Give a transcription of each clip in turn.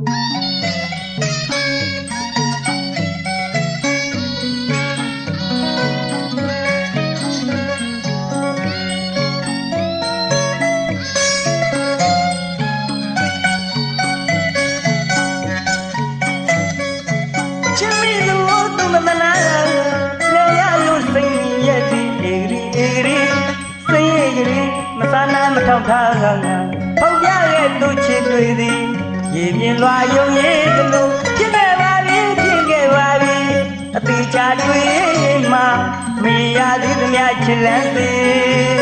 ချစ်မိလို့သူမမနာလဲရလို့စိတ်ရဲ့ဒီအေဂရီအေဂရီစိတ်အေဂရီမဆနာမထောက်ထားငါငါဖောက်ပြရဲ့သူချစ်တွေသည် ရေမြင်လွာယုံရည်သလိုဖြစ်ခဲ့ပါပြီဖြစ်ခဲ့ပါပြီအသေးချာတွေ့မှမေရသည်သမျှချစ်လန်းသည်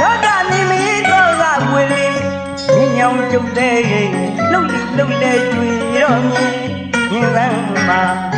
လောကမြင်မီတော့ကဝေလင်းမြင်ညောင်ကြုံတဲ့လှုပ်လိလှုပ်လေတွေ့တော့မြင်မြင်လန်းမှာ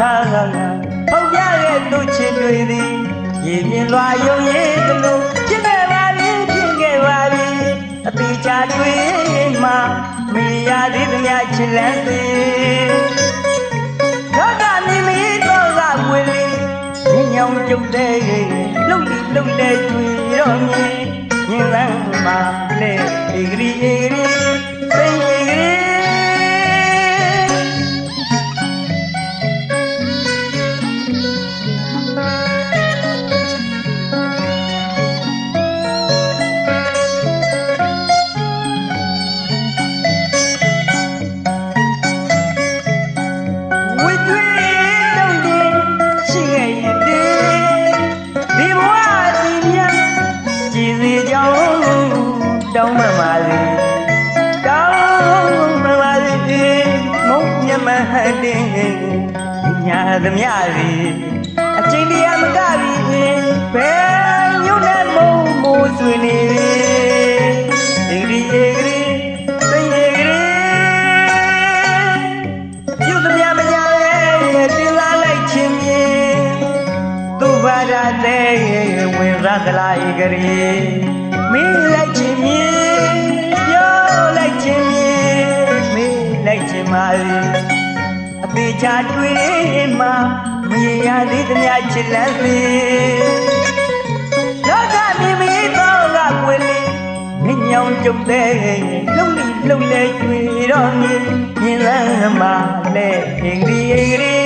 နာမထောက်ထားငါငါဖောက်ပြရဲ့သူချစ်တွေသည်ရေမြင်လွာယုံရည်သလိုဖြစ်ခဲ့ပါပြီဖြစ်ခဲ့ပါပြီအသေးချာတွေ့မှမေရသည်သမျှချစ်လန်းသည်လောကမြင်မီတော့ကဝေလင်းညင်ညောင်ကြုတ်တဲ့လှုပ်လိလှုပ်လေတွေ့တော့မြင်မြင်လန်းမှာလေအေဂရီအေဂရီစိတ်အေဂရီ ကြည်စီကြောင်းတောင်းမှပါလေတောင်းမှပါလေမုံညမဟတဲ့ညာသမျှစီအချင်းတရားမကပြီ သလားဧကရေမင်းလိုက်ခြင်းမြင်ပြောလိုက်ခြင်းမြင်မင်းလိုက်ခြင်းမာအသေးချာတွေ့မှမရရသေးသမျှချစ်လန်းစေလောကမြေမီတော့ကကွယ်လေးမင်းညောင်ကြုံတဲ့လုံးလိလုံးလဲကျွေတော့မြင်မြင်လမ်းမှာလဲဧကရေဧကရေ